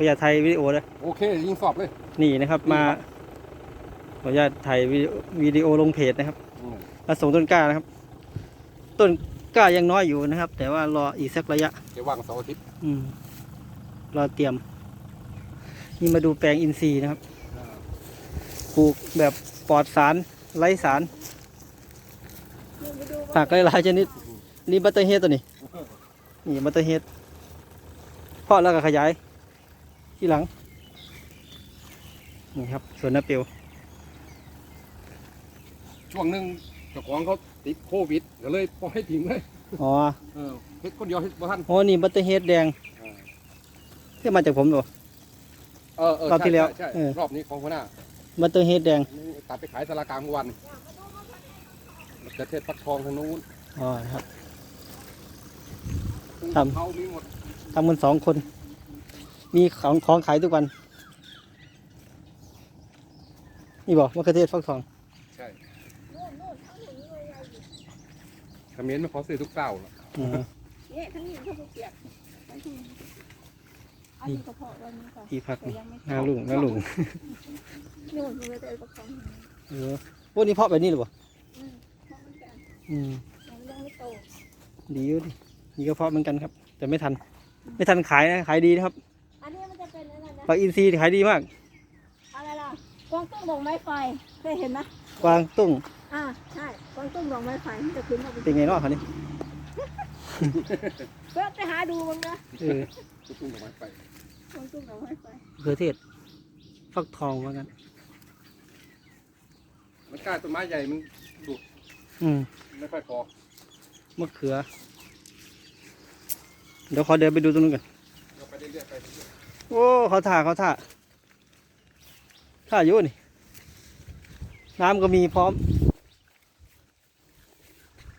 ประหยัดไทยวิดีโอเลยโอเค ยิงสอบเลย นี่นะครับมาขออนุญาตถ่ายวิดีโอวิดีโอลงเพจนะครับอืมมาส่งต้นกล้านะครับ ต้นกล้ายังน้อยอยู่นะครับ แต่ว่ารออีกสักระยะจะว่างเสาร์อาทิตย์อืมรอเตรียม นี่มาดูแปลงอินทรีย์นะครับอ่าปลูกแบบปลอดสารไร้สารผักหลายๆชนิด นี่บัตเตอร์เฮดตัวนี้ นี่บัตเตอร์เฮดเพาะแล้วก็ขยาย ที่หลัง นี่ครับสวนน้าเปียว ช่วงหนึ่งเจ้าของเขาติดโควิดก็เลยปล่อยให้ทิ้งเลยอ๋อเออเฮ็ดคนเดียวเฮ็ดบ่ทันโอ้นี่บัตเตอร์เฮดแดงเออที่มาจากผมเหรอ เออเออรอบที่แล้ว ใช่เออใช่รอบนี้ของหัวหน้าบัตเตอร์เฮดแดงนี่ตัดไปขายสารากลางเมื่อวันจะเทศปักทองทางนู้นอ๋อครับครับเขามีหมด ทำกันสองคน มีของของขายทุกวัน นี่บอกมะเขือเทศฟักทอง ใช่เขมิ้นมาขอซื้อทุกเจ้าหรอกอืมนี่ทั้งนี้เขาเปียกไอ้ที่อันนี้กระเพาะวันนี้ก่อนที่พักแต่นี่ยังไม่นาลุงนาลุงนี่มันไม่ได้ประคองเออพวกนี้เพาะแบบนี้หรือเปล่าอืมเพราะมันจะอืมยังยังไม่โตดีอยู่ดินี่ก็เพาะเหมือนกันครับ แต่ไม่ทัน ไม่ทันขายนะ ขายดีนะครับ อันนี้มันจะเป็นอะไรนะปลาอินทรีย์ขายดีมาก อะไรล่ะกวางตุ้งดอกไม้ไฟเคยเห็นไหมกวางตุ้ง อ่าใช่กวางตุ้งดอกไม้ไฟมันจะขึ้นมาเป็นไงเนาะเขานี่เพื่อไปหาดูมันนะเออทุกตุ้งดอกไม้ไปกวางตุ้งดอกไม้ไฟมะเขือเทศ ฟักทองว่างั้น มันกล้าต้นไม้ใหญ่มันดูดอืม ไม่ค่อยพอมะเขือ เดี๋ยวขอเดินไปดูตรงนู้นก่อน เราไปเรื่อยๆไปเรื่อย โอ้เขาท่าเขาท่าท่าอยู่นี่ น้ำก็มีพร้อมๆ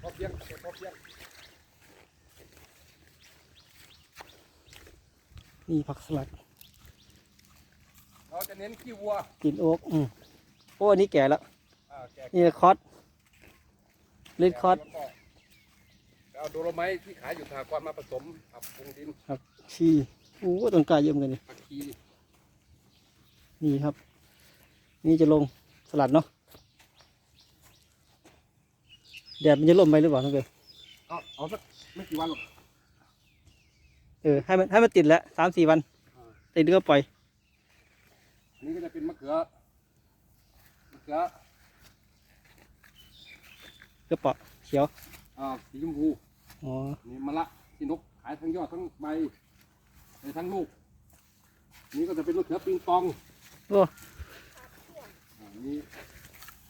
พอเพียงพอเพียงนี่ผักสลัด เราจะเน้นขี้วัวกินโอ๊กอืมโอ้อันนี้แก่แล้ว อ่าแกะนี่คอสเลดคอสแล้วก็เอาโดโลไม้ที่ขายอยู่สหกรณ์มาผสมกับปรุงดิน ชี โอ้ต้นกล้าเยอะเหมือนกันนี่ผักชีนี่ครับ นี่จะลงสลัดเนาะแดดมันจะล่มไปหรือเปล่าน้องเกลเอาเอาสักไม่กี่วันหรอกเออให้มันให้มันติดแล้วสามสี่วันติดก็ปล่อยอันนี้ก็จะเป็นมะเขือมะเขือก็เปาะเขียวอ่าสีชมพูอ๋อนี่มะละที่นกขายทั้งยอดทั้งใบ ในทั้งลูก นี่ก็จะเป็นมะเขือปิงปองโอ้อ่านี่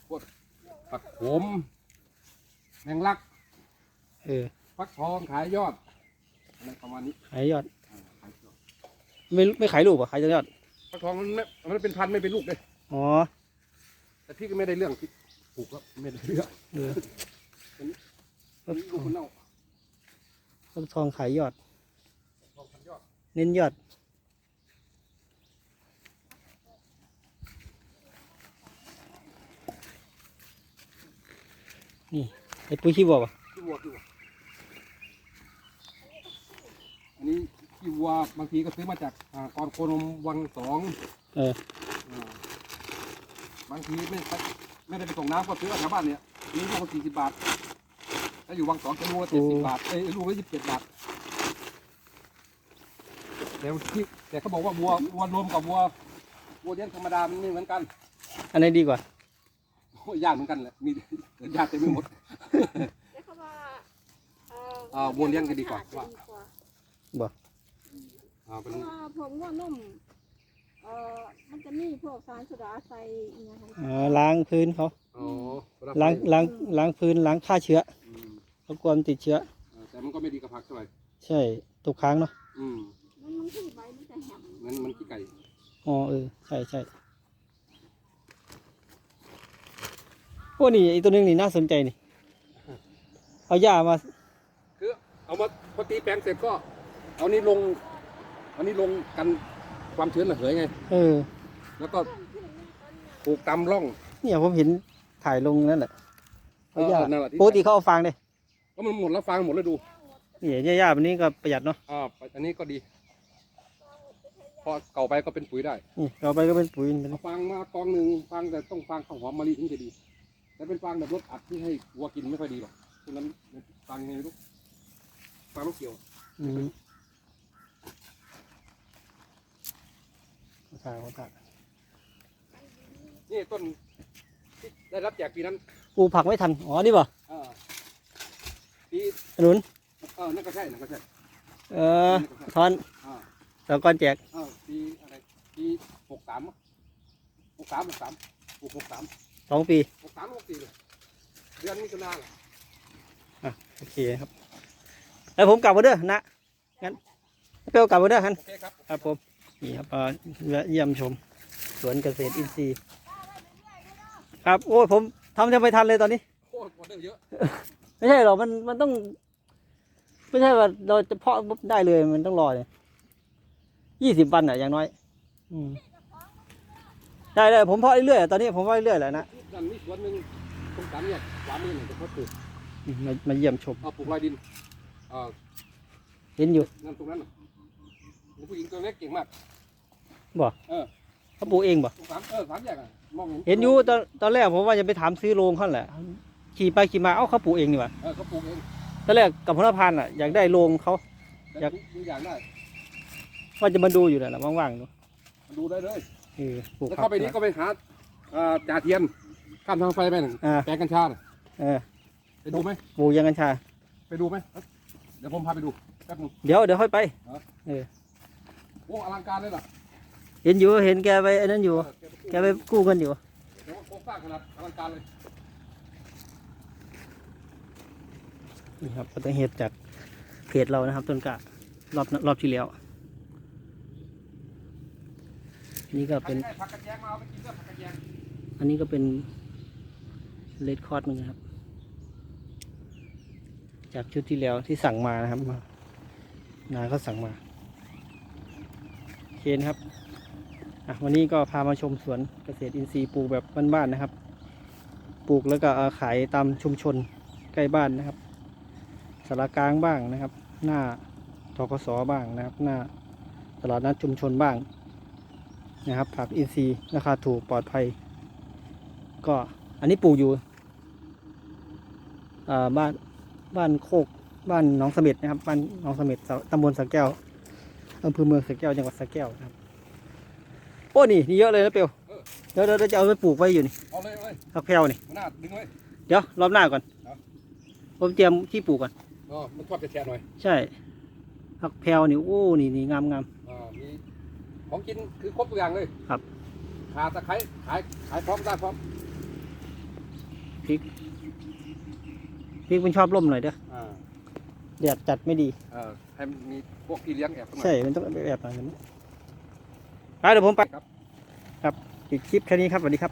พวกผักโขมแมงลักเออฟักทองขายยอดอะไรประมาณนี้ขายยอด อ่าขายยอดไม่ไม่ขายลูกเหรอะขายแต่ยอด ฟักทองมันไม่มันเป็นพันธุ์ไม่เป็นลูกเลย อ๋อ แต่พี่ก็ไม่ได้เรื่องที่ปลูกแล้วไม่ได้เรื่องเออ มันลูกมันเน่าฟักทองขายยอดทองพันยอด เน้นยอด นี่ไอ้ปุ๋ยขี้วัวป่ะขี้วัวขี้วัวอันนี้ขี้วัวบางทีก็ซื้อมาจากอ่ากรโคนมวังสองเอออ่าบางทีไม่ไม่ได้ไปส่งน้ำก็ซื้อเอาแถวบ้านเนี่ยนี่ลูกละสี่สิบบาทถ้าอยู่วังสองจะลูกละเจ็ดสิบบาทเอ้ยลูกละยี่สิบเจ็ดบาท แต่ที่แต่เขาบอกว่าวัววัวรวมกับวัววัวเลี้ยงธรรมดามันไม่เหมือนกันอันไหนดีกว่า โอ้ยยากเหมือนกันแหละมียากแต่ไม่หมด แล้วเขาว่าเอ่ออ่าวัวเลี้ยงก็ดีกว่า จะดีกว่าอ่าเป็นเพราะว่าผมว่านุ่มเอ่อมันจะมีพวกสารสุดาใส่อีกอย่างอ๋อล้างพื้นเขาอ๋อเวลล้างไปล้างล้างพื้นล้างฆ่าเชื้ออืมเขากลัวมันติดเชื้อ เออแต่มันก็ไม่ดีกับผักเท่าไหร่ใช่ตกค้างเนาะอืม มันมันที่ใบมันจะแหมงั้นมันขี้ไก่อ๋อเออใช่ใช่โอ้นี่ไอ้ตัวนึงนี่น่าสนใจนี่ เอาหญ้ามา คือเอามาพอตีแปลงเสร็จก็ เอานี่ลงเอานี่ลงกันความชื้นระเหยไง เออ แล้วก็ปลูกตามร่อง เนี่ยผมเห็นถ่ายลงนั่นแหละเอาหญ้าเออนั่นแหละที่ปกติเขาเอาฟางเลยก็มันหมดแล้วฟางหมดแล้วดูนี่หญ้าๆแบบนี้ก็ประหยัดเนาะอ่าอันนี้ก็ดีฟพ อเก่าไปก็เป็นปุ๋ยได้นี่ต่อไปก็เป็นปุ๋ยเป็นเอาฟางมากองหนึ่งฟางแต่ต้องฟางข้าวหอมมะลิถึงจะดีแต่เป็นฟางแบบรสอัดที่ให้วัวกินไม่ค่อยดีหรอกฉะนั้นฟางยังไงไม่รู้ฟางลูกเกี่ยวอืมขายเขาตัดนี่ต้นที่ได้รับแจกปีนั้นปลูกผักไม่ทันอ๋อนี่ป่ะเออปีขนุนเออนั่นก็ใช่นั่นก็ใช่เออทอนอ่า แล้วก้อนแจก เออ ปีอะไรปีหกสามหกสามหกสามปลูกหกสามสองปีหกสามหกสี่เลยเดือนมิถุนาโอเคครับแล้วผมกลับมาเด้อนะงั้นเปรี้ยวกลับมาเด้อฮันโอเคครับครับผมนี่ครับมาแวะเยี่ยมชม สวนเกษตรอินทรีย์ครับโอ้ยผมทำจะไม่ทันเลยตอนนี้โอ้ยออเดอร์เยอะไม่ใช่หรอกมันมันต้องไม่ใช่ว่าเราจะเพาะปุ๊บได้เลยมันต้องรอเนี่ยยี่สิบวันอะอย่างน้อย อืมได้ได้ผมเพาะเรื่อยๆอะตอนนี้ผมเพาะเรื่อยๆแหละนะนั่นมีสวนหนึ่งตรงสามแยกขวามือหนึ่งจะเขาปลูกอืมมามาเยี่ยมชมเอาปลูกลายดินเออเห็นอยู่นั่นตรงนั้นน่ะผู้หญิงตัวเล็กเก่งมาก บ่เออ เขาปลูกเองบ่ตรงสามเออสามแยกอะมองเห็นอยู่ตอนตอนแรกผมว่าจะไปถามซื้อโรงเขาแหละขี่ไปขี่มาเอ้าเขาปลูกเองนี่หว่าเออเขาปลูกเองตอนแรกกับพลพันธ์อะอยากได้โรงเขา แต่อยาก ทุกอย่างได้ว่าจะมาดูอยู่แหละว่างๆดูมา ดูได้เลยเออปลูกแล้วผัเข้ากไปนี้ก็ไปหาอ่าจ่าเทียนข้ามทางไฟไปหนึ่งอ่าแปลงกัญชาน่ะเออไปดูไหมปลูกยางกัญชา ไปดูไหมเดี๋ยวผมพาไปดูแป๊บนึง เดี๋ยวเดี๋ยวค่อยไป โอ้อลังการเลยล่ะเห็นอยู่เห็นแกไปไอ้นั้นอยู่เออแกไปกู้เงินอยู่ เดี๋ยวว่าโครงสร้างขนาดอลังการเลยนี่ครับก็ต้องเหตุจากเพจเรานะครับ ต้นกะรอบรอบที่แล้ว นี่ก็เป็นใครได้ผักกระแยงมาเอาไปกินด้วยผักกระแยงอันนี้ก็เป็นเลดคอร์ดนึงนะครับ จากชุดที่แล้วที่สั่งมานะครับมานายเขาสั่งมาโอเคนะครับอะวันนี้ก็พามาชมสวนเกษตรอินทรีย์ปลูกแบบบ้านๆนะครับ ปลูกแล้วก็เอาขายตามชุมชนใกล้บ้านนะครับสารกลางบ้างนะครับ หน้าทกสบ้างนะครับ หน้าตลาดนัดชุมชนบ้าง นะครับผักอินทรีย์ราคาถูกปลอดภัย ก็อันนี้ปลูกอยู่อ่าบ้านบ้านโคกบ้านหนองเสม็ดนะครับบ้านหนองเสม็ดตำบลสระแก้วอำเภอเมืองสระแก้วจังหวัดสระแก้วนะครับโอ้นี่นี่เยอะเลยนะเปียวเดี๋ยวเดี๋ยวเดี๋ยวจะเอาไปปลูกไว้อยู่นี่เอาเลยเอาเลยผักแพรวนี่หัวหน้าดึงไว้เดี๋ยวรอบหน้าก่อนครับผมเตรียมที่ปลูกก่อนอ๋อมันชอบจะแฉะหน่อยใช่ผักแพรวนี่โอ้นี่นี่งามงามอ่ามี ของกินคือครบทุกอย่างเลยครับขาตะไคร้ขายขายพร้อมได้พร้อมพริกพริกมันชอบร่มหน่อยเด้ออ่าแดดจัดไม่ดี เออให้มันมีพวกที่เลี้ยงแอบเข้ามา ใช่ มันต้องแอบหน่อยนะไปเดี๋ยวผมไปครับ ครับปิดคลิปแค่นี้ครับสวัสดีครับ